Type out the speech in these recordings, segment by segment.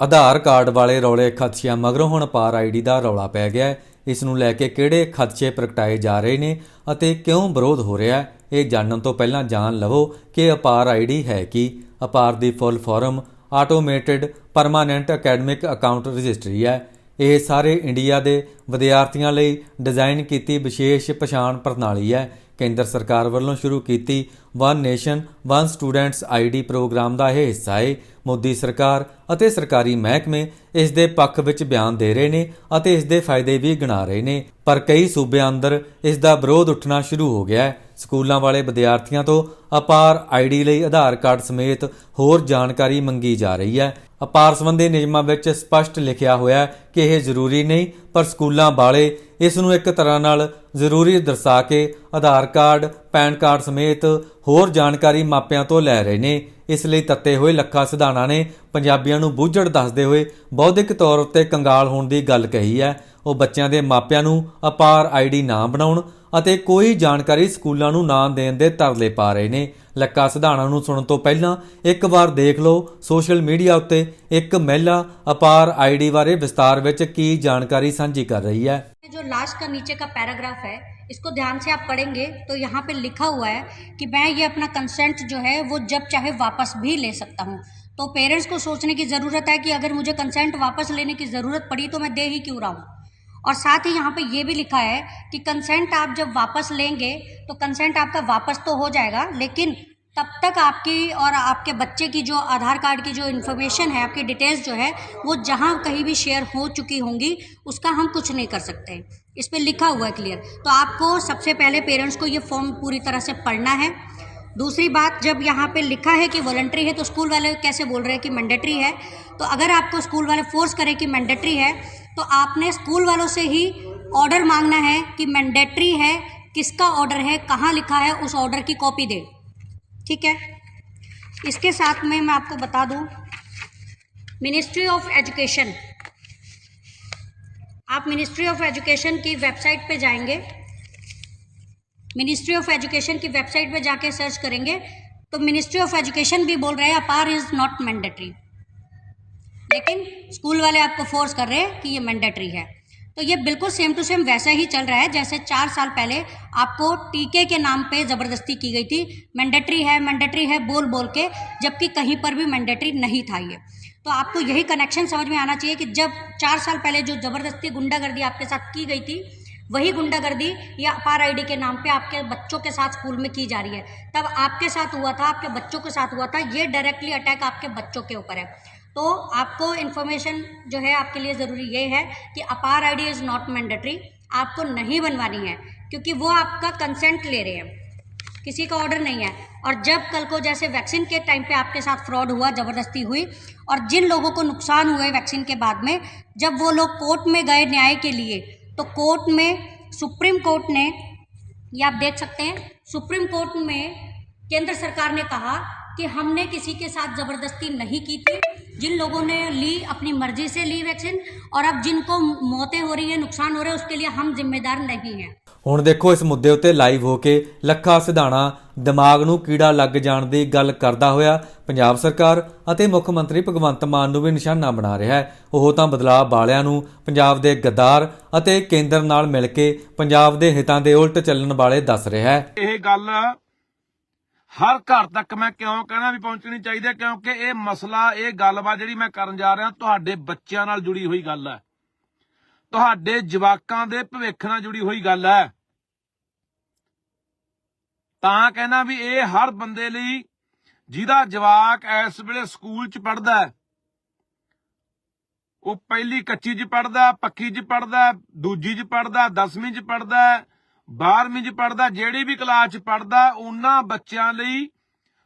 ਆਧਾਰ card ਵਾਲੇ ਰੌਲੇ ਖਦਸ਼ਿਆਂ ਮਗਰੋਂ ਹੁਣ ਪਾਰ ਆਈਡੀ ਦਾ ਰੌਲਾ ਪੈ ਗਿਆ ਹੈ। ਇਸ ਨੂੰ ਲੈ ਕੇ ਕਿਹੜੇ ਖਦਸ਼ੇ ਪ੍ਰਗਟਾਏ ਜਾ ਰਹੇ ਨੇ ਅਤੇ ਕਿਉਂ ਵਿਰੋਧ ਹੋ ਰਿਹਾ ਹੈ, ਇਹ ਜਾਣਨ ਤੋਂ ਪਹਿਲਾਂ ਜਾਣ ਲਵੋ ਕਿ ਅਪਾਰ ਆਈਡੀ ਹੈ ਕੀ। ਅਪਾਰ ਦੀ full form automated permanent academic account registry ਹੈ। ਇਹ ਸਾਰੇ ਇੰਡੀਆ ਦੇ ਵਿਦਿਆਰਥੀਆਂ ਲਈ ਡਿਜ਼ਾਈਨ ਕੀਤੀ ਵਿਸ਼ੇਸ਼ ਪਛਾਣ ਪ੍ਰਣਾਲੀ ਹੈ। ਕੇਂਦਰ ਸਰਕਾਰ ਵੱਲੋਂ ਸ਼ੁਰੂ ਕੀਤੀ one nation one students ID programme ਦਾ ਇਹ ਹਿੱਸਾ ਹੈ ਮੋਦੀ ਸਰਕਾਰ ਅਤੇ ਸਰਕਾਰੀ ਮਹਿਕਮੇ ਇਸ ਦੇ ਪੱਖ ਵਿੱਚ ਬਿਆਨ ਦੇ ਰਹੇ ਨੇ ਅਤੇ ਇਸ ਦੇ ਫਾਇਦੇ ਵੀ ਗਿਣਾ ਰਹੇ ਨੇ। ਪਰ ਕਈ ਸੂਬਿਆਂ ਅੰਦਰ ਇਸ ਦਾ ਵਿਰੋਧ ਉੱਠਣਾ ਸ਼ੁਰੂ ਹੋ ਗਿਆ ਹੈ। ਸਕੂਲਾਂ ਵਾਲੇ ਵਿਦਿਆਰਥੀਆਂ ਤੋਂ ਅਪਾਰ ਆਈਡੀ ਲਈ ਆਧਾਰ ਕਾਰਡ ਸਮੇਤ ਹੋਰ ਜਾਣਕਾਰੀ ਮੰਗੀ ਜਾ ਰਹੀ ਹੈ। ਅਪਾਰ ਸੰਬੰਧੀ ਨਿਯਮਾਂ ਵਿੱਚ ਸਪਸ਼ਟ ਲਿਖਿਆ ਹੋਇਆ ਹੈ ਕਿ ਇਹ ਜ਼ਰੂਰੀ ਨਹੀਂ, ਪਰ ਸਕੂਲਾਂ ਵਾਲੇ ਇਸ ਨੂੰ ਇੱਕ ਤਰ੍ਹਾਂ ਨਾਲ ਜ਼ਰੂਰੀ ਦਰਸਾ ਕੇ ਆਧਾਰ ਕਾਰਡ, ਪੈਨ ਕਾਰਡ ਸਮੇਤ ਹੋਰ ਜਾਣਕਾਰੀ ਮਾਪਿਆਂ ਤੋਂ ਲੈ ਰਹੇ ਨੇ। ਇਸ ਲਈ ਤੱਤੇ ਹੋਏ ਲੱਖਾ ਸਿਧਾਣਾ ਨੇ ਪੰਜਾਬੀਆਂ ਨੂੰ ਬੂਝੜ ਦੱਸਦੇ ਹੋਏ ਬੌਧਿਕ ਤੌਰ ਉੱਤੇ ਕੰਗਾਲ ਹੋਣ ਦੀ ਗੱਲ ਕਹੀ ਹੈ। ਉਹ ਬੱਚਿਆਂ ਦੇ ਮਾਪਿਆਂ ਨੂੰ ਅਪਾਰ ਆਈਡੀ ਨਾ ਬਣਾਉਣ ਅਤੇ ਕੋਈ ਜਾਣਕਾਰੀ ਸਕੂਲਾਂ ਨੂੰ ਨਾ ਦੇਣ ਦੇ ਤਰਲੇ ਪਾ ਰਹੇ ਨੇ ਲੱਕਾ ਸਿਧਾਣਾ ਨੂੰ ਸੁਣਨ ਤੋਂ ਪਹਿਲਾਂ ਇੱਕ ਵਾਰ ਦੇਖ ਲਓ ਸੋਸ਼ਲ ਮੀਡੀਆ ਉੱਤੇ ਇੱਕ ਮਹਿਲਾ ਅਪਾਰ ਆਈਡੀ ਬਾਰੇ ਵਿਸਤਾਰ ਵਿੱਚ ਕੀ ਜਾਣਕਾਰੀ ਸਾਂਝੀ ਕਰ ਰਹੀ ਹੈ जो लास्ट का नीचे का पैराग्राफ है इसको ध्यान से आप पढ़ेंगे तो यहाँ पे लिखा हुआ है कि मैं ये अपना कंसेंट जो है वो जब चाहे वापस भी ले सकता हूँ तो पेरेंट्स को सोचने की ज़रूरत है कि अगर मुझे कंसेंट वापस लेने की ज़रूरत पड़ी तो मैं दे ही क्यों रहा हूँ और साथ ही यहाँ पे ये भी लिखा है कि कंसेंट आप जब वापस लेंगे तो कंसेंट आपका वापस तो हो जाएगा, लेकिन तब तक आपकी और आपके बच्चे की जो आधार कार्ड की जो इन्फॉर्मेशन है, आपकी डिटेल्स जो है, वो जहाँ कहीं भी शेयर हो चुकी होंगी, उसका हम कुछ नहीं कर सकते। इस पर लिखा हुआ है क्लियर तो आपको सबसे पहले पेरेंट्स को ये फॉर्म पूरी तरह से पढ़ना है। दूसरी बात, जब यहाँ पे लिखा है कि वॉलंटरी है तो स्कूल वाले कैसे बोल रहे हैं कि मैंडेटरी है? तो अगर आपको स्कूल वाले फोर्स करें कि मैंडेटरी है तो आपने स्कूल वालों से ही ऑर्डर मांगना है कि मैंडेटरी है, किसका ऑर्डर है, कहाँ लिखा है, उस ऑर्डर की कॉपी दे। ठीक है? इसके साथ में मैं आपको बता दूँ मिनिस्ट्री ऑफ़ एजुकेशन आप मिनिस्ट्री ऑफ़ एजुकेशन की वेबसाइट पे जाएँगे। मिनिस्ट्री ऑफ़ एजुकेशन की वेबसाइट पे जाके सर्च करेंगे तो मिनिस्ट्री ऑफ़ एजुकेशन भी बोल रहे हैं अपार इज़ नॉट मैंडेटरी लेकिन स्कूल वाले आपको फोर्स कर रहे हैं कि ये मैंडेटरी है। तो ये बिल्कुल सेम टू सेम वैसा ही चल रहा है, जैसे चार साल पहले आपको टीके के नाम पे ज़बरदस्ती की गई थी मैंडेटरी है मैंडेटरी है, बोल बोल के, जबकि कहीं पर भी मैंडेटरी नहीं था ये। तो आपको यही कनेक्शन समझ में आना चाहिए कि जब चार साल पहले जो ज़बरदस्ती गुंडागर्दी आपके साथ की गई थी, वही गुंडागर्दी या अपार आईडी के नाम पे आपके बच्चों के साथ स्कूल में की जा रही है, तब आपके साथ हुआ था, आपके बच्चों के साथ हुआ था, ये डायरेक्टली अटैक आपके बच्चों के ऊपर है। तो आपको इन्फॉर्मेशन जो है आपके लिए ज़रूरी ये है कि अपार आईडी इज़ नॉट मैंडेटरी आपको नहीं बनवानी है, क्योंकि वो आपका कंसेंट ले रहे हैं। किसी का ऑर्डर नहीं है। और जब कल को जैसे वैक्सीन के टाइम पे आपके साथ फ्रॉड हुआ, ज़बरदस्ती हुई, और जिन लोगों को नुकसान हुए वैक्सीन के बाद में, जब वो लोग कोर्ट में गए न्याय के लिए तो कोर्ट में सुप्रीम कोर्ट ने, ये आप देख सकते हैं, सुप्रीम कोर्ट में केंद्र सरकार ने कहा कि हमने किसी के साथ ज़बरदस्ती नहीं की थी जिन लोगों ने ली अपनी मर्जी से ली वैक्सीन और अब जिनको मौतें हो रही है नुकसान हो रहा है उसके लिए हम जिम्मेदार नहीं हैं ਹੁਣ ਦੇਖੋ ਇਸ ਮੁੱਦੇ ਉੱਤੇ ਲਾਈਵ ਹੋ ਕੇ ਲੱਖਾ ਸਿਧਾਣਾ ਦਿਮਾਗ ਨੂੰ ਕੀੜਾ ਲੱਗ ਜਾਣ ਦੀ ਗੱਲ ਕਰਦਾ ਹੋਇਆ ਪੰਜਾਬ ਸਰਕਾਰ ਅਤੇ ਮੁੱਖ ਮੰਤਰੀ ਭਗਵੰਤ ਮਾਨ ਨੂੰ ਵੀ ਨਿਸ਼ਾਨਾ ਬਣਾ ਰਿਹਾ ਹੈ ਉਹ ਤਾਂ ਬਦਲਾਅ ਵਾਲਿਆਂ ਨੂੰ ਪੰਜਾਬ ਦੇ ਗੱਦਾਰ ਅਤੇ ਕੇਂਦਰ ਨਾਲ ਮਿਲ ਕੇ ਪੰਜਾਬ ਦੇ ਹਿੱਤਾਂ ਦੇ ਉਲਟ ਚੱਲਣ ਵਾਲੇ ਦੱਸ ਰਿਹਾ ਹੈ ਇਹ ਗੱਲ ਹਰ ਘਰ ਤੱਕ ਮੈਂ ਕਿਉਂ ਕਹਿਣਾ ਵੀ ਪਹੁੰਚਣੀ ਚਾਹੀਦੀ ਹੈ? ਕਿਉਂਕਿ ਇਹ ਮਸਲਾ, ਇਹ ਗੱਲਬਾਤ ਜਿਹੜੀ ਮੈਂ ਕਰਨ ਜਾ ਰਿਹਾ, ਤੁਹਾਡੇ ਬੱਚਿਆਂ ਨਾਲ ਜੁੜੀ ਹੋਈ ਗੱਲ ਹੈ। ਤੁਹਾਡੇ ਜਵਾਕਾਂ ਦੇ ਭਵਿੱਖ ਨਾਲ ਜੁੜੀ ਹੋਈ ਗੱਲ ਹੈ। ਤਾਂ ਕਹਿੰਦਾ ਵੀ ਇਹ ਹਰ ਬੰਦੇ ਲਈ ਜਿਹਦਾ ਜਵਾਕ ਇਸ ਵੇਲੇ ਸਕੂਲ 'ਚ ਪੜਦਾ ਹੈ, ਉਹ ਪਹਿਲੀ ਕੱਚੀ 'ਚ ਪੜਦਾ ਪੱਕੀ 'ਚ ਪੜਦਾ ਦੂਜੀ 'ਚ ਪੜਦਾ 10ਵੀਂ 'ਚ ਪੜਦਾ 12ਵੀਂ 'ਚ ਪੜਦਾ ਜਿਹੜੀ ਵੀ ਕਲਾਸ 'ਚ ਪੜਦਾ ਉਹਨਾਂ ਬੱਚਿਆਂ ਲਈ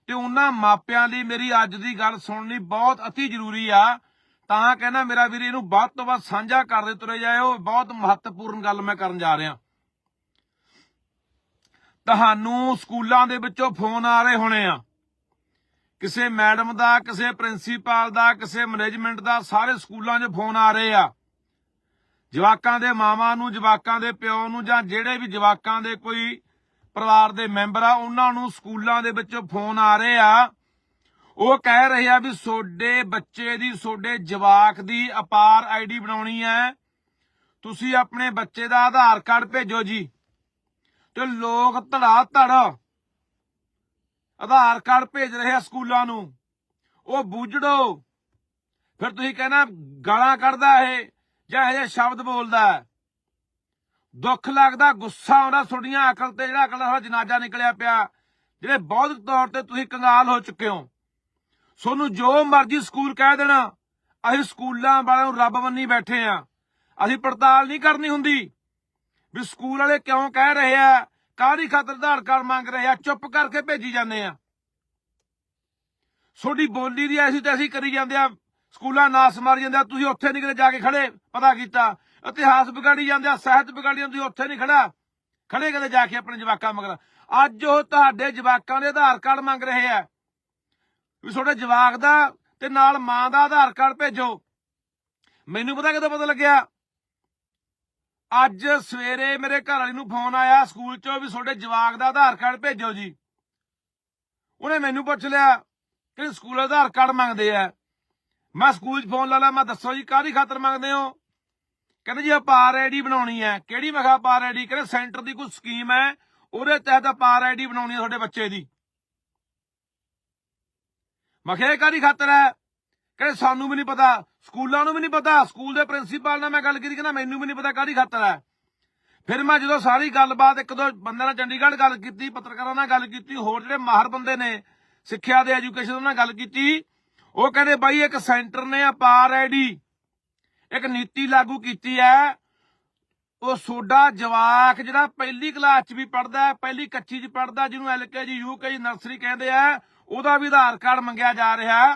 ਤੇ ਉਹਨਾਂ ਮਾਪਿਆਂ ਲਈ ਮੇਰੀ ਅੱਜ ਦੀ ਗੱਲ ਸੁਣਨੀ ਬਹੁਤ ਅਤੀ ਜ਼ਰੂਰੀ ਆ। ਤਾਂ ਕਹਿੰਦਾ ਮੇਰਾ ਵੀਰ, ਇਹਨੂੰ ਵੱਧ ਤੋਂ ਵੱਧ ਸਾਂਝਾ ਕਰਦੇ ਤੁਰੇ ਜਾਇਓ। ਬਹੁਤ ਮਹੱਤਵਪੂਰਨ ਗੱਲ ਮੈਂ ਕਰਨ ਜਾ ਰਿਹਾ। ਤੁਹਾਨੂੰ ਸਕੂਲਾਂ ਦੇ ਵਿੱਚੋਂ ਫੋਨ ਆ ਰਹੇ ਹੋਣੇ ਆ। ਕਿਸੇ ਮੈਡਮ ਦਾ, ਕਿਸੇ ਪ੍ਰਿੰਸੀਪਲ ਦਾ, ਕਿਸੇ ਮੈਨੇਜਮੈਂਟ ਦਾ ਸਾਰੇ ਸਕੂਲਾਂ 'ਚ ਫੋਨ ਆ ਰਹੇ ਆ। ਜਵਾਕਾਂ ਦੇ ਮਾਵਾਂ ਨੂੰ, ਜਵਾਕਾਂ ਦੇ ਪਿਓ ਨੂੰ ਜਾਂ ਜਿਹੜੇ ਵੀ ਜਵਾਕਾਂ ਦੇ ਕੋਈ ਪਰਿਵਾਰ ਦੇ ਮੈਂਬਰ ਆ, ਉਹਨਾਂ ਨੂੰ ਸਕੂਲਾਂ ਦੇ ਵਿੱਚੋਂ ਫੋਨ ਆ ਰਹੇ ਆ। ਉਹ ਕਹਿ ਰਹੇ ਆ ਵੀ ਸੋਡੇ ਬੱਚੇ ਦੀ, ਸੋਡੇ ਜਵਾਕ ਦੀ ਅਪਾਰ ਆਈਡੀ ਬਣਾਉਣੀ ਹੈ। ਤੁਸੀਂ ਆਪਣੇ ਬੱਚੇ ਦਾ ਆਧਾਰ ਕਾਰਡ ਭੇਜੋ ਜੀ। ਤੇ ਲੋਕ ਧੜਾ ਧੜ ਆਧਾਰ ਕਾਰਡ ਭੇਜ ਰਹੇ ਆ ਸਕੂਲਾਂ ਨੂੰ। ਉਹ ਬੂਝੜੋ। ਫਿਰ ਤੁਸੀਂ ਕਹਿਣਾ, ਗਾਲਾਂ ਕੱਢਦਾ ਇਹ। ਜਾਂ ਇਹ ਜਿਹੇ ਸ਼ਬਦ ਬੋਲਦਾ ਦੁੱਖ ਲੱਗਦਾ, ਗੁੱਸਾ ਆਉਂਦਾ, ਤੁਹਾਡੀਆਂ ਅਕਲ ਤੇ ਜਿਹੜਾ ਅਕਲ ਦਾ ਜਨਾਜ਼ਾ ਨਿਕਲਿਆ ਪਿਆ, ਜਿਹੜੇ ਬੌਧਿਕ ਤੌਰ ਤੇ ਤੁਸੀਂ ਕੰਗਾਲ ਹੋ ਚੁੱਕੇ ਹੋ। ਤੁਹਾਨੂੰ ਜੋ ਮਰਜ਼ੀ ਸਕੂਲ ਕਹਿ ਦੇਣਾ, ਅਸੀਂ ਸਕੂਲਾਂ ਵਾਲਿਆਂ ਨੂੰ ਰੱਬ ਮੰਨੀ ਬੈਠੇ ਆ ਅਸੀਂ ਪੜਤਾਲ ਨਹੀਂ ਕਰਨੀ ਹੁੰਦੀ। ਵੀ ਸਕੂਲ ਵਾਲੇ ਕਿਉਂ ਕਹਿ ਰਹੇ ਆ, ਕਾਹਦੀ ਖਾਤਰ ਆਧਾਰ ਕਾਰਡ ਮੰਗ ਰਹੇ ਆ, ਚੁੱਪ ਕਰਕੇ ਭੇਜੀ ਜਾਂਦੇ ਆ। ਤੁਹਾਡੀ ਬੋਲੀ ਦੀ ਐਸੀ ਤੈਸੀ ਕਰੀ ਜਾਂਦੇ ਆ ਸਕੂਲਾਂ ਨਾਸ ਮਾਰੀ ਜਾਂਦੇ ਆ, ਤੁਸੀਂ ਉੱਥੇ ਨਹੀਂ ਕਿਤੇ ਜਾ ਕੇ ਖੜੇ, ਪਤਾ ਕੀਤਾ। ਇਤਿਹਾਸ ਵਿਗਾੜੀ ਜਾਂਦੇ ਆ, ਸਾਹਿਤ ਵਿਗਾੜੀ ਜਾਂਦੇ, ਤੁਸੀਂ ਉੱਥੇ ਨਹੀਂ ਖੜਾ। ਖੜੇ ਕਦੇ ਜਾ ਕੇ ਆਪਣੇ ਜਵਾਕਾਂ ਮਗਰ। ਅੱਜ ਉਹ ਤੁਹਾਡੇ ਜਵਾਕਾਂ ਦੇ ਆਧਾਰ ਕਾਰਡ ਮੰਗ ਰਹੇ ਆ। ਵੀ ਤੁਹਾਡੇ ਜਵਾਕ ਦਾ ਤੇ ਨਾਲ ਮਾਂ ਦਾ ਆਧਾਰ ਕਾਰਡ ਭੇਜੋ। ਮੈਨੂੰ ਪਤਾ ਕਿਦੋਂ ਪਤਾ ਲੱਗਿਆ? ਅੱਜ ਸਵੇਰੇ ਮੇਰੇ ਘਰ ਵਾਲੀ ਨੂੰ ਫੋਨ ਆਇਆ ਸਕੂਲ ਚੋਂ ਵੀ ਤੁਹਾਡੇ ਜਵਾਕ ਦਾ ਆਧਾਰ ਕਾਰਡ ਭੇਜੋ ਜੀ। ਉਹਨੇ ਮੈਨੂੰ ਪੁੱਛ ਲਿਆ ਕਿ ਸਕੂਲ ਆਧਾਰ ਕਾਰਡ ਮੰਗਦੇ ਆ। ਮੈਂ ਸਕੂਲ 'ਚ ਫੋਨ ਲਾ ਲਾ, ਮੈਂ ਦੱਸੋ ਜੀ, ਕਾਹਦੀ ਖਾਤਰ ਮੰਗਦੇ ਹੋ? ਕਹਿੰਦੇ ਜੀ ਅਪਾਰ ਆਈਡੀ ਬਣਾਉਣੀ ਹੈ। ਕਿਹੜੀ? ਮੈਂ ਕਿਹਾ ਅਪਾਰ ਆਈਡੀ ਕਹਿੰਦੇ ਸੈਂਟਰ ਦੀ ਕੋਈ ਸਕੀਮ ਹੈ, ਉਹਦੇ ਤਹਿਤ ਅਪਾਰ ਆਈਡੀ ਬਣਾਉਣੀ ਹੈ ਤੁਹਾਡੇ ਬੱਚੇ ਦੀ। ਮੈਂ ਕਿਹਾ ਇਹ ਕਾਹਦੀ ਖਾਤਰ ਹੈ? ਕਹਿੰਦੇ ਸਾਨੂੰ ਵੀ ਨਹੀਂ ਪਤਾ, ਸਕੂਲਾਂ ਨੂੰ ਵੀ ਨਹੀਂ ਪਤਾ, ਸਕੂਲ ਦੇ ਪ੍ਰਿੰਸੀਪਲ ਨਾਲ ਮੈਂ ਗੱਲ ਕੀਤੀ, ਕਹਿੰਦਾ ਮੈਨੂੰ ਵੀ ਨਹੀਂ ਪਤਾ ਕਾਹਦੀ ਖਾਤਰ ਹੈ। ਫਿਰ ਮੈਂ ਜਦੋਂ ਸਾਰੀ ਗੱਲਬਾਤ, ਇੱਕ ਦੋ ਬੰਦੇ ਨਾਲ ਚੰਡੀਗੜ੍ਹ ਗੱਲ ਕੀਤੀ, ਪੱਤਰਕਾਰਾਂ ਨਾਲ ਗੱਲ ਕੀਤੀ, ਹੋਰ ਜਿਹੜੇ ਮਾਹਰ ਬੰਦੇ ਨੇ, ਸਿੱਖਿਆ ਦੇ, ਐਜੂਕੇਸ਼ਨ ਨਾਲ ਗੱਲ ਕੀਤੀ ਉਹ ਕਹਿੰਦੇ ਬਾਈ, ਇੱਕ ਸੈਂਟਰ ਨੇ ਅਪਾਰ ਆਈਡੀ ਇੱਕ ਨੀਤੀ ਲਾਗੂ ਕੀਤੀ ਹੈ। ਉਹ ਸੋਡਾ ਜਵਾਕ ਜਿਹੜਾ ਪਹਿਲੀ ਕਲਾਸ 'ਚ ਵੀ ਪੜਦਾ ਹੈ, ਪਹਿਲੀ ਕੱਚੀ 'ਚ ਪੜਦਾ ਜਿਹਨੂੰ ਐਲਕੇਜੀ ਯੂਕੇਜੀ ਨਰਸਰੀ ਕਹਿੰਦੇ ਆ, ਉਹਦਾ ਵੀ ਆਧਾਰ ਕਾਰਡ ਮੰਗਿਆ ਜਾ ਰਿਹਾ।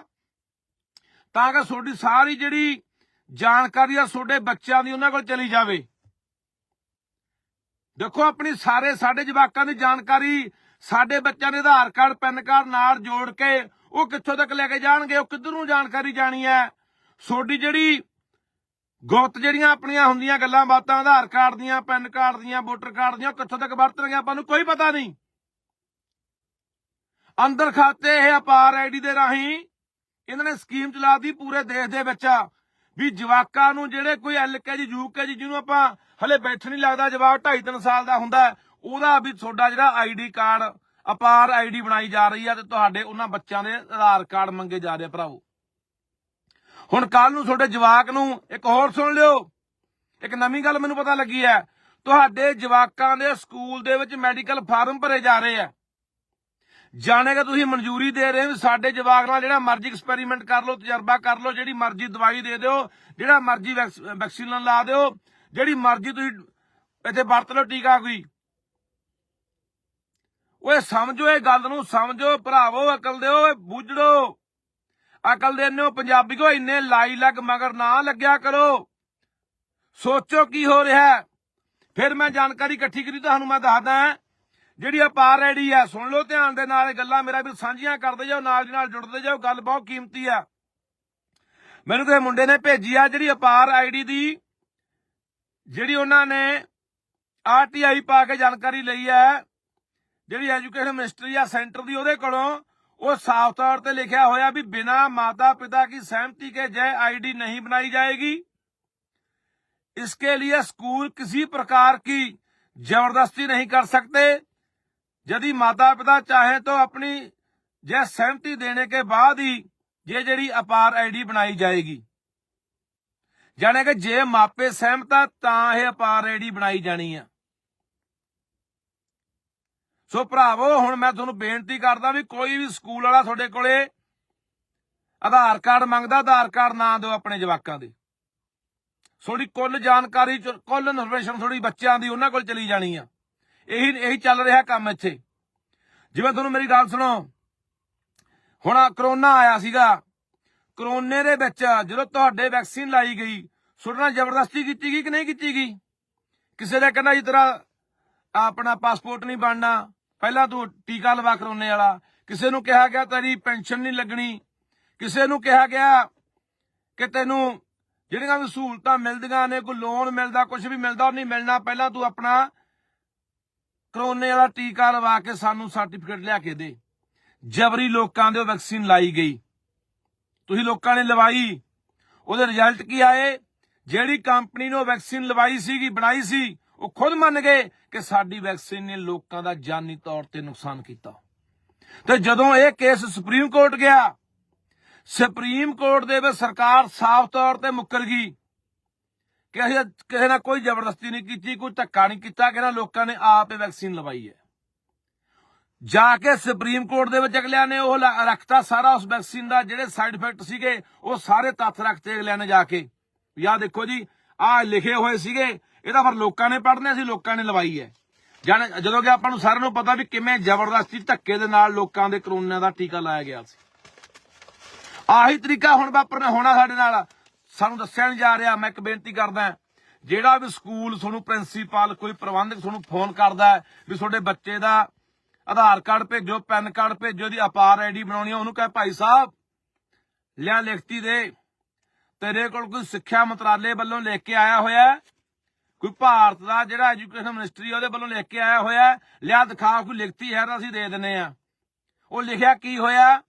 ਤਾਂ ਕਿ ਤੁਹਾਡੀ ਸਾਰੀ ਜਿਹੜੀ ਜਾਣਕਾਰੀ ਆ ਤੁਹਾਡੇ ਬੱਚਿਆਂ ਦੀ ਉਹਨਾਂ ਕੋਲ ਚਲੀ ਜਾਵੇ। ਦੇਖੋ, ਆਪਣੀ ਸਾਰੇ ਸਾਡੇ ਜਵਾਕਾਂ ਦੀ ਜਾਣਕਾਰੀ, ਸਾਡੇ ਬੱਚਿਆਂ ਦੇ ਆਧਾਰ ਕਾਰਡ, ਪੈਨ ਕਾਰਡ ਨਾਲ ਜੋੜ ਕੇ ਉਹ ਕਿੱਥੋਂ ਤੱਕ ਲੈ ਕੇ ਜਾਣਗੇ? ਉਹ ਕਿੱਧਰ ਨੂੰ ਜਾਣਕਾਰੀ ਜਾਣੀ ਹੈ? ਤੁਹਾਡੀ ਜਿਹੜੀ ਗੁਪਤ ਜਿਹੜੀਆਂ ਆਪਣੀਆਂ ਹੁੰਦੀਆਂ ਗੱਲਾਂ ਬਾਤਾਂ, ਆਧਾਰ ਕਾਰਡ ਦੀਆਂ, ਪੈਨ ਕਾਰਡ ਦੀਆਂ, ਵੋਟਰ ਕਾਰਡ ਦੀਆਂ, ਉਹ ਕਿੱਥੋਂ ਤੱਕ ਵਰਤਣਗੇ ਆਪਾਂ ਨੂੰ ਕੋਈ ਪਤਾ ਨਹੀਂ। ਅੰਦਰ ਖਾਤੇ ਇਹ ਅਪਾਰ ਆਈਡੀ ਦੇ ਰਾਹੀਂ ਇਹਨਾਂ ਨੇ ਸਕੀਮ ਚਲਾਤੀ ਪੂਰੇ ਦੇਸ਼ ਦੇ ਵਿੱਚ ਵੀ ਜਵਾਕਾਂ ਨੂੰ ਜਿਹੜੇ ਕੋਈ ਐਲਕੇਜੀ ਯੂਕੇਜੀ ਜਿਹਨੂੰ ਆਪਾਂ ਹਲੇ ਬੈਠ ਨਹੀਂ ਲੱਗਦਾ ਜਵਾਕ 2.5 3 ਸਾਲ ਦਾ ਹੁੰਦਾ, ਉਹਦਾ ਵੀ ਤੁਹਾਡਾ ਜਿਹੜਾ ਆਈਡੀ ਕਾਰਡ ਅਪਾਰ ਆਈਡੀ ਬਣਾਈ ਜਾ ਰਹੀ ਆ ਤੇ ਤੁਹਾਡੇ ਉਹਨਾਂ ਬੱਚਿਆਂ ਦੇ ਆਧਾਰ ਕਾਰਡ ਮੰਗੇ ਜਾ ਰਹੇ ਭਰਾਵੋ। ਹੁਣ ਕੱਲ ਨੂੰ ਤੁਹਾਡੇ ਜਵਾਕ ਨੂੰ ਇੱਕ ਹੋਰ ਸੁਣ ਲਿਓ। ਇੱਕ ਨਵੀਂ ਗੱਲ ਮੈਨੂੰ ਪਤਾ ਲੱਗੀ ਹੈ। ਤੁਹਾਡੇ ਜਵਾਕਾਂ ਦੇ ਸਕੂਲ ਦੇ ਵਿੱਚ ਮੈਡੀਕਲ ਫਾਰਮ ਭਰੇ ਜਾ ਰਹੇ ਆ। ਜਾਣੇ ਕਿ ਤੁਸੀਂ ਮਨਜ਼ੂਰੀ ਦੇ ਰਹੇ ਹੋ ਸਾਡੇ ਜਵਾਕ ਨਾਲ ਜਿਹੜਾ ਮਰਜ਼ੀ ਐਕਸਪੈਰੀਮੈਂਟ ਕਰ ਲਓ, ਤਜਰਬਾ ਕਰ ਲਓ, ਜਿਹੜੀ ਮਰਜ਼ੀ ਦਵਾਈ ਦੇ ਦਿਓ, ਜਿਹੜਾ ਮਰਜ਼ੀ ਵੈਕਸੀਨ ਲਾ ਦਿਓ, ਜਿਹੜੀ ਮਰਜ਼ੀ ਤੁਸੀਂ ਇੱਥੇ ਵਰਤ ਲਓ ਟੀਕਾ ਕੋਈ। ਓਏ ਸਮਝੋ ਇਹ ਗੱਲ ਨੂੰ, ਸਮਝੋ ਭਰਾਵੋ, ਅਕਲ ਦਿਓ, ਓਏ ਬੁੱਝੜੋ। ਅਕਲ ਦੇ ਨੋ ਪੰਜਾਬੀ ਕੋ ਇੰਨੇ ਲਾਈ ਲੱਗ ਮਗਰ ਨਾ ਲੱਗਿਆ ਕਰੋ। ਸੋਚੋ ਕੀ ਹੋ ਰਿਹਾ ਫਿਰ ਮੈਂ ਜਾਣਕਾਰੀ ਇਕੱਠੀ ਕਰੀ, ਤੁਹਾਨੂੰ ਮੈਂ ਦੱਸਦਾ ਜਿਹੜੀ ਅਪਾਰ ਆਈਡੀ ਆ, ਸੁਣ ਲਓ ਧਿਆਨ ਦੇ ਨਾਲ, ਇਹ ਗੱਲਾਂ ਮੇਰਾ ਵੀ ਸਾਂਝੀਆਂ ਕਰਦੇ ਜਾਓ, ਨਾਲ ਦੀ ਨਾਲ ਜੁੜਦੇ ਜਾਓ, ਗੱਲ ਬਹੁਤ ਕੀਮਤੀ ਆ। ਮੈਨੂੰ ਕਿਸੇ ਮੁੰਡੇ ਨੇ ਭੇਜੀ ਆ ਜਿਹੜੀ ਅਪਾਰ ਆਈਡੀ ਦੀ, ਜਿਹੜੀ ਉਹਨਾਂ ਨੇ ਆਰਟੀਆਈ ਪਾ ਕੇ ਜਾਣਕਾਰੀ ਲਈ ਹੈ। ਜਿਹੜੀ ਐਜੂਕੇਸ਼ਨ ਮਿਨਿਸਟਰੀ ਆ ਸੈਂਟਰ ਦੀ ਉਹਦੇ ਕੋਲੋਂ ਉਹ ਸਾਫ਼ ਤੌਰ ਤੇ ਲਿਖਿਆ ਹੋਇਆ ਵੀ ਬਿਨਾ ਮਾਤਾ पिता की सहमति के जय आईडी नहीं बनाई जाएगी इसके लिए स्कूल किसी प्रकार की जबरदस्ती नहीं कर सकते यदि माता पिता चाहे तो अपनी जय सहमति देने के बाद ही ये ਜਿਹੜੀ ਅਪਾਰ ਆਈਡੀ ਬਣਾਈ ਜਾਏਗੀ ਜਾਣੇ ਕਿ ਜੇ ਮਾਪੇ ਸਹਿਮਤ ਆ ਤਾਂ ਇਹ ਅਪਾਰ ਆਈਡੀ ਬਣਾਈ ਜਾਣੀ ਆ ਸੋ ਭਰਾਵੋ, ਹੁਣ ਮੈਂ ਤੁਹਾਨੂੰ ਬੇਨਤੀ ਕਰਦਾ ਵੀ ਕੋਈ ਵੀ ਸਕੂਲ ਵਾਲਾ ਤੁਹਾਡੇ ਕੋਲੇ ਆਧਾਰ ਕਾਰਡ ਮੰਗਦਾ, ਆਧਾਰ ਕਾਰਡ ਨਾ ਦਿਓ ਆਪਣੇ ਜਵਾਕਾਂ ਦੇ। ਤੁਹਾਡੀ ਕੁੱਲ ਜਾਣਕਾਰੀ ਚ- ਕੁੱਲ ਇਨਫੋਰਮੇਸ਼ਨ ਤੁਹਾਡੀ ਬੱਚਿਆਂ ਦੀ ਉਹਨਾਂ ਕੋਲ ਚਲੀ ਜਾਣੀ ਆ। ਇਹੀ ਇਹੀ ਚੱਲ ਰਿਹਾ ਕੰਮ ਇੱਥੇ। ਜਿਵੇਂ ਤੁਹਾਨੂੰ ਮੇਰੀ ਗੱਲ ਸੁਣੋ, ਹੁਣ ਆਹ ਕਰੋਨਾ ਆਇਆ ਸੀਗਾ। ਕਰੋਨੇ ਦੇ ਵਿੱਚ ਜਦੋਂ ਤੁਹਾਡੇ ਵੈਕਸੀਨ ਲਾਈ ਗਈ, ਤੁਹਾਡੇ ਨਾਲ ਜ਼ਬਰਦਸਤੀ ਕੀਤੀ ਗਈ ਕਿ ਨਹੀਂ ਕੀਤੀ ਗਈ? ਕਿਸੇ ਨੇ ਕਹਿੰਦਾ ਜੀ ਤੇਰਾ ਆਪਣਾ ਪਾਸਪੋਰਟ ਨਹੀਂ ਬਣਨਾ। ਪਹਿਲਾਂ ਤੂੰ ਟੀਕਾ ਲਵਾ ਕਰੋਨੇ ਵਾਲਾ। ਕਿਸੇ ਨੂੰ ਕਿਹਾ ਗਿਆ ਤੇਰੀ ਪੈਨਸ਼ਨ ਨਹੀਂ ਲੱਗਣੀ। ਕਿਸੇ ਨੂੰ ਕਿਹਾ ਗਿਆ ਕਿ ਤੈਨੂੰ ਜਿਹੜੀਆਂ ਵੀ ਸਹੂਲਤਾਂ ਮਿਲਦੀਆਂ ਨੇ, ਕੋਈ ਲੋਨ ਮਿਲਦਾ ਕੁਝ ਵੀ ਮਿਲਦਾ, ਉਹ ਨਹੀਂ ਮਿਲਣਾ। ਪਹਿਲਾਂ ਤੂੰ ਆਪਣਾ ਕਰੋਨੇ ਵਾਲਾ ਟੀਕਾ ਲਵਾ ਕੇ ਸਾਨੂੰ ਸਰਟੀਫਿਕੇਟ ਲਿਆ ਕੇ ਦੇ। ਜਬਰੀ ਲੋਕਾਂ ਦੇ ਵੈਕਸੀਨ ਲਾਈ ਗਈ। ਤੁਸੀਂ ਲੋਕਾਂ ਨੇ ਲਵਾਈ। ਉਹਦੇ ਰਿਜ਼ਲਟ ਕੀ ਆਏ? ਜਿਹੜੀ ਕੰਪਨੀ ਨੇ ਉਹ ਵੈਕਸੀਨ ਲਵਾਈ ਸੀਗੀ, ਬਣਾਈ ਸੀ। ਉਹ ਖੁਦ ਮੰਨ ਗਏ ਕਿ ਸਾਡੀ ਵੈਕਸੀਨ ਨੇ ਲੋਕਾਂ ਦਾ ਜਾਨੀ ਤੌਰ ਤੇ ਨੁਕਸਾਨ ਕੀਤਾ। ਤੇ ਜਦੋਂ ਇਹ ਕੇਸ ਸੁਪਰੀਮ ਕੋਰਟ ਗਿਆ, ਸੁਪਰੀਮ ਕੋਰਟ ਦੇ ਵਿੱਚ ਸਰਕਾਰ ਸਾਫ਼ ਤੌਰ ਤੇ ਮੁੱਕਰ ਗਈ ਕਿ ਅਸੀਂ ਕਿਸੇ ਨਾਲ ਕੋਈ ਜ਼ਬਰਦਸਤੀ ਨਹੀਂ ਕੀਤੀ, ਕੋਈ ਧੱਕਾ ਨਹੀਂ ਕੀਤਾ ਕਿ ਇਹਨਾਂ ਲੋਕਾਂ ਨੇ ਆਪ ਇਹ ਵੈਕਸੀਨ ਲਵਾਈ ਹੈ। ਜਾ ਕੇ ਸੁਪਰੀਮ ਕੋਰਟ ਦੇ ਵਿੱਚ ਅਗਲਿਆਂ ਨੇ ਉਹ ਰੱਖਤਾ ਸਾਰਾ ਉਸ ਵੈਕਸੀਨ ਦਾ, ਜਿਹੜੇ ਸਾਈਡ ਇਫੈਕਟ ਸੀਗੇ ਉਹ ਸਾਰੇ ਤੱਥ ਰੱਖਤੇ ਅਗਲਿਆਂ ਨੇ ਜਾ ਕੇ। ਯਾ ਦੇਖੋ ਜੀ, ਆਹ ਲਿਖੇ ਹੋਏ ਸੀਗੇ ਇਹ ਤਾਂ ਫਿਰ ਲੋਕਾਂ ਨੇ ਪੜ੍ਹਨੇ ਸੀ ਲੋਕਾਂ ਨੇ ਲਵਾਈ ਹੈ। ਜਾਣ ਜਦੋਂ ਕਿ ਆਪਾਂ ਨੂੰ ਸਾਰਿਆਂ ਨੂੰ ਪਤਾ ਵੀ ਕਿਵੇਂ ਜ਼ਬਰਦਸਤੀ ਧੱਕੇ ਦੇ ਨਾਲ ਲੋਕਾਂ ਦੇ ਕਰੋਨਾ ਦਾ ਟੀਕਾ ਲਾਇਆ ਗਿਆ ਸੀ। ਆਹੀ ਤਰੀਕਾ ਹੁਣ ਵਾਪਰਨਾ ਹੋਣਾ ਸਾਡੇ ਨਾਲ। ਸਾਨੂੰ ਦੱਸਿਆ ਨਹੀਂ ਜਾ ਰਿਹਾ, ਮੈਂ ਇੱਕ ਬੇਨਤੀ ਕਰਦਾ ਜਿਹੜਾ ਵੀ ਸਕੂਲ ਤੁਹਾਨੂੰ ਪ੍ਰਿੰਸੀਪਲ, ਕੋਈ ਪ੍ਰਬੰਧਕ ਤੁਹਾਨੂੰ ਫੋਨ ਕਰਦਾ ਵੀ ਤੁਹਾਡੇ ਬੱਚੇ ਦਾ ਆਧਾਰ ਕਾਰਡ ਭੇਜੋ, ਪੈਨ ਕਾਰਡ ਭੇਜੋ ਦੀ ਅਪਾਰ ਆਈਡੀ ਬਣਾਉਣੀ ਹੈ ਉਹਨੂੰ ਕਹੇ, ਭਾਈ ਸਾਹਿਬ, ਲਿਆ ਲਿਖਤੀ ਦੇ। ਤੇਰੇ ਕੋਲ ਕੋਈ ਸਿੱਖਿਆ ਮੰਤਰਾਲੇ ਵੱਲੋਂ ਲਿਖ ਕੇ ਆਇਆ ਹੋਇਆ ਕੋਈ ਭਾਰਤ ਦਾ ਜਿਹੜਾ ਐਜੂਕੇਸ਼ਨ ਮਿਨਿਸਟਰੀ ਉਹਦੇ ਵੱਲੋਂ ਲਿਖ ਕੇ ਆਇਆ ਹੋਇਆ ਲਿਆ ਦਿਖਾ, ਕੋਈ ਲਿਖਤੀ ਹੈ ਤਾਂ ਅਸੀਂ ਦੇ ਦਿੰਨੇ ਆ ਉਹ ਲਿਖਿਆ ਕੀ ਹੋਇਆ?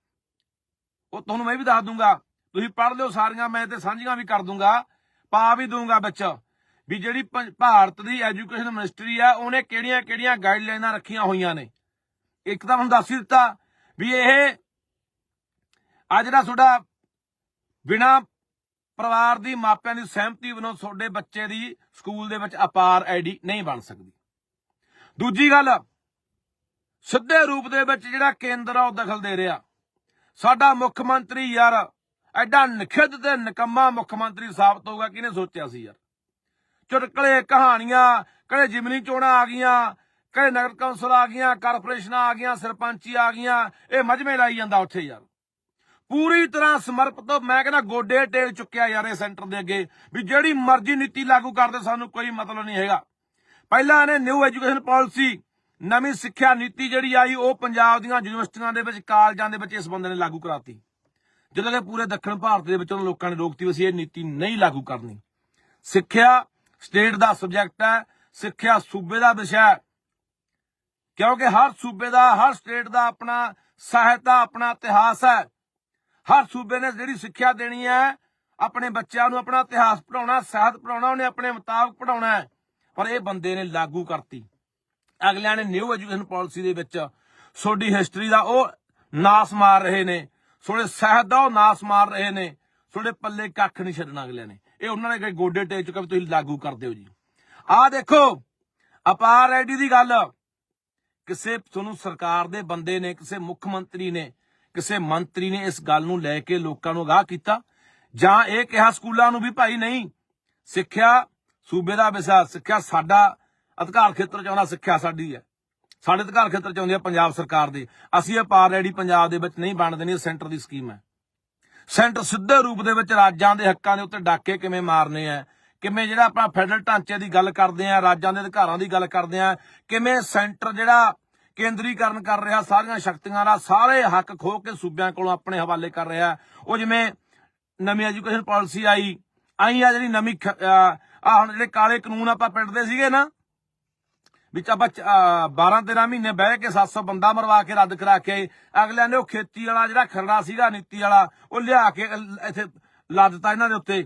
ਉਹ ਤੁਹਾਨੂੰ ਮੈਂ ਵੀ ਦੱਸ ਦੂੰਗਾ। ਤੁਸੀਂ ਪੜ੍ਹ ਲਿਓ ਸਾਰੀਆਂ, ਮੈਂ ਤੇ ਸਾਂਝੀਆਂ ਵੀ ਕਰ ਦੂੰਗਾ। ਪਾ ਵੀ ਦੂੰਗਾ ਵਿੱਚ ਵੀ ਜਿਹੜੀ ਭਾਰਤ ਦੀ ਐਜੂਕੇਸ਼ਨ ਮਿਨਿਸਟਰੀ ਆ, ਉਹਨੇ ਕਿਹੜੀਆਂ ਕਿਹੜੀਆਂ ਗਾਈਡਲਾਈਨਾਂ ਰੱਖੀਆਂ ਹੋਈਆਂ ਨੇ? ਇੱਕ ਤਾਂ ਹੁਣ ਦੱਸ ਹੀ ਦਿੱਤਾ ਵੀ ਇਹ ਆ ਜਿਹੜਾ ਤੁਹਾਡਾ ਬਿਨਾ ਪਰਿਵਾਰ ਦੀ ਮਾਪਿਆਂ ਦੀ ਸਹਿਮਤੀ ਬਿਨੋਂ ਤੁਹਾਡੇ ਬੱਚੇ ਦੀ ਸਕੂਲ ਦੇ ਵਿੱਚ ਅਪਾਰ ਆਈਡੀ ਨਹੀਂ ਬਣ ਸਕਦੀ। ਦੂਜੀ ਗੱਲ, ਸਿੱਧੇ ਰੂਪ ਦੇ ਵਿੱਚ ਜਿਹੜਾ ਕੇਂਦਰ ਆ ਉਹ ਦਖਲ ਦੇ ਰਿਹਾ। ਸਾਡਾ ਮੁੱਖ ਮੰਤਰੀ ਯਾਰ, ਐਡਾ ਨਖਿੱਧ ਤੇ ਨਿਕੰਮਾ ਮੁੱਖ ਮੰਤਰੀ ਸਾਬਤ ਹੋਊਗਾ ਕਿਹਨੇ ਸੋਚਿਆ ਸੀ ਯਾਰ? ਚੁਟਕਲੇ, ਕਹਾਣੀਆਂ, ਕਦੇ ਜਿਮਨੀ ਚੋਣਾਂ ਆ ਗਈਆਂ, ਕਦੇ ਨਗਰ ਕੌਂਸਲ ਆ ਗਈਆਂ, ਕਾਰਪੋਰੇਸ਼ਨਾਂ ਆ ਗਈਆਂ, ਸਰਪੰਚੀ ਆ ਗਈਆਂ, ਇਹ ਮਜਮੇ ਲਾਈ ਜਾਂਦਾ ਉੱਥੇ ਯਾਰ। ਪੂਰੀ ਤਰ੍ਹਾਂ ਸਮਰਪਿਤ ਮੈਂ ਕਹਿੰਦਾ ਗੋਡੇ ਟੇਕ ਚੁੱਕਿਆ ਯਾਰ ਇਹ ਸੈਂਟਰ ਦੇ ਅੱਗੇ, ਵੀ ਜਿਹੜੀ ਮਰਜ਼ੀ ਨੀਤੀ ਲਾਗੂ ਕਰਦੇ, ਸਾਨੂੰ ਕੋਈ ਮਤਲਬ ਨਹੀਂ ਹੈਗਾ। ਪਹਿਲਾਂ ਇਹਨੇ ਨਿਊ ਐਜੂਕੇਸ਼ਨ ਪਾਲਿਸੀ ਨਵੀਂ ਸਿੱਖਿਆ ਨੀਤੀ ਜਿਹੜੀ ਆਈ, ਉਹ ਪੰਜਾਬ ਦੀਆਂ ਯੂਨੀਵਰਸਿਟੀਆਂ ਦੇ ਵਿੱਚ, ਕਾਲਜਾਂ ਦੇ ਵਿੱਚ ਇਸ ਬੰਦੇ ਨੇ ਲਾਗੂ ਕਰਾਤੀ। ਜਦੋਂ ਕਿ ਪੂਰੇ ਦੱਖਣ ਭਾਰਤ ਦੇ ਵਿੱਚ ਉਹਨਾਂ ਲੋਕਾਂ ਨੇ ਰੋਕਤੀ ਅਸੀਂ ਇਹ ਨੀਤੀ ਨਹੀਂ ਲਾਗੂ ਕਰਨੀ। ਸਿੱਖਿਆ ਸਟੇਟ ਦਾ ਸਬਜੈਕਟ ਹੈ, ਸਿੱਖਿਆ ਸੂਬੇ ਦਾ ਵਿਸ਼ਾ ਕਿਉਂਕਿ ਹਰ ਸੂਬੇ ਦਾ, ਹਰ ਸਟੇਟ ਦਾ ਆਪਣਾ ਸਾਹਿਤਾ ਆਪਣਾ ਇਤਿਹਾਸ ਹੈ। ਹਰ ਸੂਬੇ ਨੇ ਜਿਹੜੀ ਸਿੱਖਿਆ ਦੇਣੀ ਹੈ, ਆਪਣੇ ਬੱਚਿਆਂ ਨੂੰ ਆਪਣਾ ਇਤਿਹਾਸ ਪੜਾਉਣਾ ਸਾਹਿਤ ਪੜਾਉਣਾ ਉਹਨੇ ਆਪਣੇ ਮੁਤਾਬਕ ਪੜਾਉਣਾ ਹੈ। ਪਰ ਇਹ ਬੰਦੇ ਨੇ ਲਾਗੂ ਕਰਤੀ। ਅਗਲਿਆਂ ਨੇ ਨਿਊ ਐਜੂਕੇਸ਼ਨ ਪਾਲਿਸੀ ਦੇ ਵਿੱਚ ਤੁਹਾਡੀ ਹਿਸਟਰੀ ਦਾ ਉਹ ਨਾਸ ਮਾਰ ਰਹੇ ਨੇ ਤੁਹਾਡੇ ਸਾਹਿਤ ਦਾ ਉਹ ਨਾਸ ਮਾਰ ਰਹੇ ਨੇ ਤੁਹਾਡੇ ਪੱਲੇ ਕੱਖ ਨਹੀਂ ਛੱਡਣਾ ਅਗਲਿਆਂ ਨੇ। ਇਹ ਉਹਨਾਂ ਨੇ ਕਹੇ, ਗੋਡੇ ਟੇਕ ਚੁੱਕਾ ਵੀ ਤੁਸੀਂ ਲਾਗੂ ਕਰ ਦਿਓ ਜੀ। ਆਹ ਦੇਖੋ, ਅਪਾਰ ਆਈਡੀ ਦੀ ਗੱਲ। ਕਿਸੇ, ਤੁਹਾਨੂੰ ਸਰਕਾਰ ਦੇ ਬੰਦੇ ਨੇ, ਕਿਸੇ ਮੁੱਖ ਮੰਤਰੀ ਨੇ ਕਿਸੇ ਮੰਤਰੀ ਨੇ ਇਸ ਗੱਲ ਨੂੰ ਲੈ ਕੇ ਲੋਕਾਂ ਨੂੰ ਅਗਾਹ ਕੀਤਾ, ਜਾਂ ਇਹ ਕਿਹਾ ਸਕੂਲਾਂ ਨੂੰ ਵੀ ਭਾਈ ਨਹੀਂ, ਸਿੱਖਿਆ ਸੂਬੇ ਦਾ ਵਿਸ਼ਾ, ਸਿੱਖਿਆ ਸਾਡਾ ਅਧਿਕਾਰ ਖੇਤਰ ਚ ਆਉਣਾ ਸਿੱਖਿਆ ਸਾਡੀ ਹੈ। ਸਾਡੇ ਅਧਿਕਾਰ ਖੇਤਰ ਚ ਆਉਂਦੀ ਹੈ ਪੰਜਾਬ ਸਰਕਾਰ ਦੀ। ਅਸੀਂ ਇਹ ਪਾਰ ਰੈਡੀ ਪੰਜਾਬ ਦੇ ਵਿੱਚ ਨਹੀਂ ਬਣ ਦੇਣੀ ਸੈਂਟਰ ਦੀ ਸਕੀਮ ਹੈ। ਸੈਂਟਰ ਸਿੱਧੇ ਰੂਪ ਦੇ ਵਿੱਚ ਰਾਜਾਂ ਦੇ ਹੱਕਾਂ ਦੇ ਉੱਤੇ ਡਾਕੇ ਕਿਵੇਂ ਮਾਰਨੇ ਆ, ਕਿਵੇਂ ਜਿਹੜਾ ਆਪਾਂ ਫੈਡਰਲ ਢਾਂਚੇ ਦੀ ਗੱਲ ਕਰਦੇ ਆ, ਰਾਜਾਂ ਦੇ ਅਧਿਕਾਰਾਂ ਦੀ ਗੱਲ ਕਰਦੇ ਆ, ਕਿਵੇਂ ਸੈਂਟਰ ਜਿਹੜਾ ਕੇਂਦਰੀਕਰਨ ਕਰ ਰਿਹਾ, ਸਾਰੀਆਂ ਸ਼ਕਤੀਆਂ ਦਾ ਸਾਰੇ ਹੱਕ ਖੋ ਕੇ ਸੂਬਿਆਂ ਕੋਲੋਂ ਆਪਣੇ ਹਵਾਲੇ ਕਰ ਰਿਹਾ। ਉਹ ਜਿਵੇਂ ਨਵੀਂ ਐਜੂਕੇਸ਼ਨ ਪਾਲਿਸੀ ਆਈ ਆਈ ਆ ਜਿਹੜੀ ਨਵੀਂ ਆ ਹੁਣ ਜਿਹੜੇ ਕਾਲੇ ਕਾਨੂੰਨ ਆਪਾਂ ਪਿੰਡਦੇ ਸੀਗੇ ਨਾ, ਵਿੱਚ ਆਪਾਂ 12 13 ਮਹੀਨੇ ਬਹਿ ਕੇ 700 ਬੰਦਾ ਮਰਵਾ ਕੇ ਰੱਦ ਕਰਾ ਕੇ ਅਗਲਿਆਂ ਨੇ ਉਹ ਖੇਤੀ ਵਾਲਾ ਜਿਹੜਾ ਖਰੜਾ ਸੀਗਾ, ਨੀਤੀ ਵਾਲਾ, ਉਹ ਲਿਆ ਕੇ ਇੱਥੇ ਲਾ ਦਿੱਤਾ ਇਹਨਾਂ ਦੇ ਉੱਤੇ।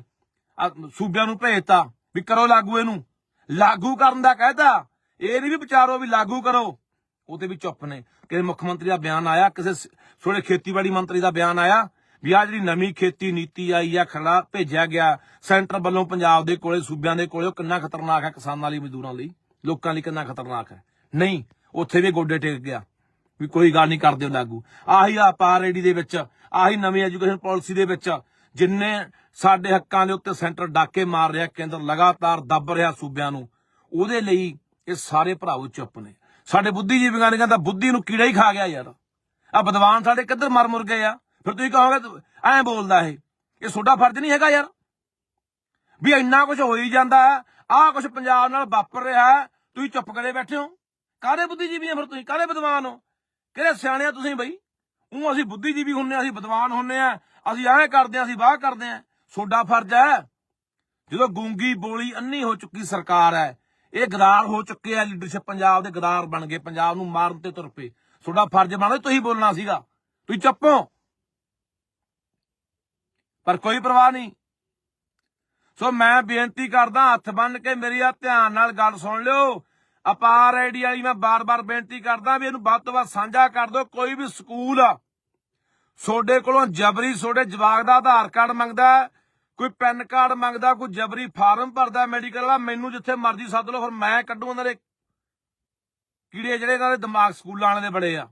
ਸੂਬਿਆਂ ਨੂੰ ਭੇਜਤਾ ਵੀ ਕਰੋ ਲਾਗੂ ਇਹਨੂੰ। ਲਾਗੂ ਕਰਨ ਦਾ ਕਹਿਤਾ, ਇਹ ਨਹੀਂ ਵੀ ਵਿਚਾਰੋ ਵੀ ਲਾਗੂ ਕਰੋ। ਉਹਦੇ ਵੀ ਚੁੱਪ ਨੇ ਕਿਸੇ ਮੁੱਖ ਮੰਤਰੀ ਦਾ ਬਿਆਨ ਆਇਆ, ਕਿਸੇ ਸ- ਖੇਤੀਬਾੜੀ ਮੰਤਰੀ ਦਾ ਬਿਆਨ ਆਇਆ ਵੀ ਆ ਜਿਹੜੀ ਨਵੀਂ ਖੇਤੀ ਨੀਤੀ ਆਈ ਆ ਖੜਾ ਭੇਜਿਆ ਗਿਆ, ਸੈਂਟਰ ਵੱਲੋਂ ਪੰਜਾਬ ਦੇ ਕੋਲੇ, ਸੂਬਿਆਂ ਦੇ ਕੋਲੇ, ਉਹ ਕਿੰਨਾ ਖਤਰਨਾਕ ਹੈ ਕਿਸਾਨਾਂ ਲਈ, ਮਜ਼ਦੂਰਾਂ ਲਈ? ਲੋਕਾਂ ਲਈ ਕਿੰਨਾ ਖਤਰਨਾਕ ਹੈ? ਨਹੀਂ, ਉੱਥੇ ਵੀ ਗੋਡੇ ਟੇਕ ਗਿਆ। ਵੀ ਕੋਈ ਗੱਲ ਨਹੀਂ ਕਰਦੇ ਉਹ ਲਾਗੂ ਆਹੀ ਆ ਪਾਰੇਡੀ ਦੇ ਵਿੱਚ, ਆਹੀ ਨਵੀਂ ਐਜੂਕੇਸ਼ਨ ਪਾਲਿਸੀ ਦੇ ਵਿੱਚ, ਜਿੰਨੇ ਸਾਡੇ ਹੱਕਾਂ ਦੇ ਉੱਤੇ ਸੈਂਟਰ ਡਾਕੇ ਮਾਰ ਰਿਹਾ, ਕੇਂਦਰ ਲਗਾਤਾਰ ਦੱਬ ਰਿਹਾ ਸੂਬਿਆਂ ਨੂੰ, ਉਹਦੇ ਲਈ ਇਹ ਸਾਰੇ ਭਰਾਵੋ ਚੁੱਪ ਨੇ। ਸਾਡੇ ਬੁੱਧੀਜੀਵੀਆਂ ਨੇ ਕਹਿੰਦਾ ਬੁੱਧੀ ਨੂੰ ਕੀੜਾ ਹੀ ਖਾ ਗਿਆ ਯਾਰ। ਆ ਵਿਦਵਾਨ ਸਾਡੇ ਕਿੱਧਰ ਮਰ ਮੁਰ ਗਏ ਆ? ਫਿਰ ਤੁਸੀਂ ਕਹੋਗੇ ਐਂ ਬੋਲਦਾ ਇਹ ਇਹ ਤੁਹਾਡਾ ਫਰਜ਼ ਨਹੀਂ ਹੈਗਾ ਯਾਰ। ਵੀ ਇੰਨਾ ਕੁਝ ਹੋ ਹੀ ਜਾਂਦਾ ਆਹ ਕੁਝ ਪੰਜਾਬ ਨਾਲ ਵਾਪਰ ਰਿਹਾ ਹੈ, ਤੁਸੀਂ ਚੁੱਪ ਕਰੇ ਬੈਠੇ ਹੋ। ਕਾਹਦੇ ਬੁੱਧੀਜੀਵੀ ਆ ਫਿਰ ਤੁਸੀਂ? ਕਾਹਦੇ ਵਿਦਵਾਨ ਹੋ? ਕਿਹੜੇ ਸਿਆਣੇ ਆ ਤੁਸੀਂ ਬਈ? ਉਹ ਅਸੀਂ ਬੁੱਧੀਜੀਵੀ ਹੁੰਨੇ ਆ ਅਸੀਂ ਵਿਦਵਾਨ ਹੁੰਨੇ ਆ ਅਸੀਂ ਐਂ ਕਰਦੇ ਆ ਅਸੀਂ ਵਾਹ ਕਰਦੇ ਆ। ਤੁਹਾਡਾ ਫਰਜ਼ ਹੈ। ਜਦੋਂ ਗੂੰਗੀ ਬੋਲੀ ਅੰਨੀ ਹੋ ਚੁੱਕੀ ਸਰਕਾਰ ਹੈ ਇਹ ਗਦਾਰ ਹੋ ਚੁੱਕੇ ਆ ਲੀਡਰਸ਼ਿਪ ਪੰਜਾਬ ਦੇ ਗਦਾਰ ਬਣ ਗਏ, ਪੰਜਾਬ ਨੂੰ ਮਾਰਨ ਤੇ ਤੁਰ ਪਏ। ਤੁਹਾਡਾ ਫਰਜ਼ ਬਣਦਾ ਤੁਸੀਂ ਬੋਲਣਾ ਸੀਗਾ। ਤੁਸੀਂ ਚੱਪੋ ਪਰ ਕੋਈ ਪਰਵਾਹ ਨਹੀਂ। ਸੋ ਮੈਂ ਬੇਨਤੀ ਕਰਦਾ, ਹੱਥ ਬੰਨ ਕੇ ਮੇਰੀ ਆ ਧਿਆਨ ਨਾਲ ਗੱਲ ਸੁਣ ਲਿਓ। ਅਪਾਰ ਆਈਡੀ ਵਾਲੀ ਮੈਂ ਬਾਰ-ਬਾਰ ਬੇਨਤੀ ਕਰਦਾ ਵੀ ਇਹਨੂੰ ਵੱਧ ਤੋਂ ਵੱਧ ਸਾਂਝਾ ਕਰ ਦਿਓ, ਕੋਈ ਵੀ ਸਕੂਲ ਆ, ਤੁਹਾਡੇ ਕੋਲੋਂ ਜਬਰੀ, ਤੁਹਾਡੇ ਜਵਾਕ ਦਾ ਆਧਾਰ ਕਾਰਡ ਮੰਗਦਾ ਕੋਈ ਪੈਨ ਕਾਰਡ ਮੰਗਦਾ, ਕੋਈ ਜਬਰੀ ਫਾਰਮ ਭਰਦਾ ਮੈਡੀਕਲ ਵਾਲਾ, ਮੈਨੂੰ ਜਿੱਥੇ ਮਰਜ਼ੀ ਸੱਦ ਲਓ, ਫਿਰ ਮੈਂ ਕੱਢੂ ਉਹਨਾਂ ਦੇ ਕੀੜੇ ਜਿਹੜੇ ਇਹਨਾਂ ਦੇ ਦਿਮਾਗ ਸਕੂਲਾਂ ਵਾਲੇ ਦੇ ਬੜੇ ਆ।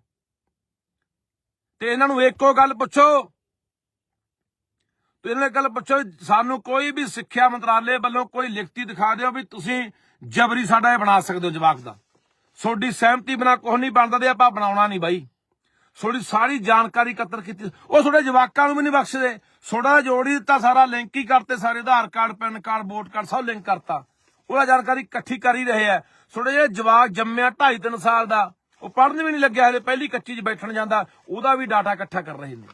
ਤੇ ਇਹਨਾਂ ਨੂੰ ਇੱਕੋ ਗੱਲ ਪੁੱਛੋ। ਤੇ ਇਹਨਾਂ ਨੂੰ ਗੱਲ ਪੁੱਛੋ, ਸਾਨੂੰ ਕੋਈ ਵੀ ਸਿੱਖਿਆ ਮੰਤਰਾਲੇ ਵੱਲੋਂ ਕੋਈ ਲਿਖਤੀ ਦਿਖਾ ਦਿਓ ਵੀ ਤੁਸੀਂ ਜਬਰੀ ਸਾਡਾ ਇਹ ਬਣਾ ਸਕਦੇ ਹੋ ਜਵਾਕ ਦਾ। ਤੁਹਾਡੀ ਸਹਿਮਤੀ ਬਿਨਾ ਕੁਝ ਨਹੀਂ ਬਣਦਾ ਤੇ ਆਪਾਂ ਬਣਾਉਣਾ ਨਹੀਂ ਬਾਈ। ਤੁਹਾਡੀ ਸਾਰੀ ਜਾਣਕਾਰੀ ਇਕੱਤਰ ਕੀਤੀ। ਉਹ ਤੁਹਾਡੇ ਜਵਾਕਾਂ ਨੂੰ ਵੀ ਨਹੀਂ ਬਖਸ਼ਦੇ। ਥੋੜਾ ਜੋੜ ਹੀ ਦਿੱਤਾ ਸਾਰਾ, ਲਿੰਕ ਹੀ ਕਰਤੇ ਸਾਰੇ, Aadhaar card, PAN card, vote card, ਸਭ ਲਿੰਕ ਕਰਤਾ। ਉਹਦਾ ਜਾਣਕਾਰੀ ਇਕੱਠੀ ਕਰ ਹੀ ਰਹੇ ਆ। ਤੁਹਾਡੇ ਜਿਹੜੇ ਜਵਾਕ ਜੰਮਿਆ 2.5 3 ਸਾਲ ਦਾ, ਉਹ ਪੜ੍ਹਨ ਵੀ ਨਹੀਂ ਲੱਗਿਆ ਹਲੇ ਪਹਿਲੀ ਕੱਚੀ 'ਚ ਬੈਠਣ ਜਾਂਦਾ, ਉਹਦਾ ਵੀ ਡਾਟਾ ਇਕੱਠਾ ਕਰ ਰਹੇ ਨੇ।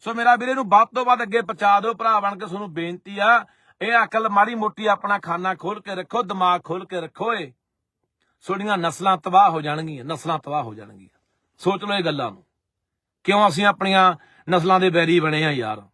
ਸੋ ਮੇਰਾ ਵੀਰੇ ਨੂੰ ਵੱਧ ਤੋਂ ਵੱਧ ਅੱਗੇ ਪਹੁੰਚਾ ਦਿਓ, ਭਰਾ ਬਣ ਕੇ ਤੁਹਾਨੂੰ ਬੇਨਤੀ ਆ, ਇਹ ਅਕਲ ਮਾੜੀ ਮੋਟੀ ਆਪਣਾ ਖਾਨਾ ਖੋਲ ਕੇ ਰੱਖੋ, ਦਿਮਾਗ ਖੋਲ ਕੇ ਰੱਖੋ ਏ। ਤੁਹਾਡੀਆਂ ਨਸਲਾਂ ਤਬਾਹ ਹੋ ਜਾਣਗੀਆਂ, ਨਸਲਾਂ ਤਬਾਹ ਹੋ ਜਾਣਗੀਆਂ। ਸੋਚ ਲਓ ਇਹ ਗੱਲਾਂ ਨੂੰ। ਕਿਉਂ ਅਸੀਂ ਆਪਣੀਆਂ ਨਸਲਾਂ ਦੇ ਬੈਰੀ ਬਣੇ ਆ ਯਾਰ?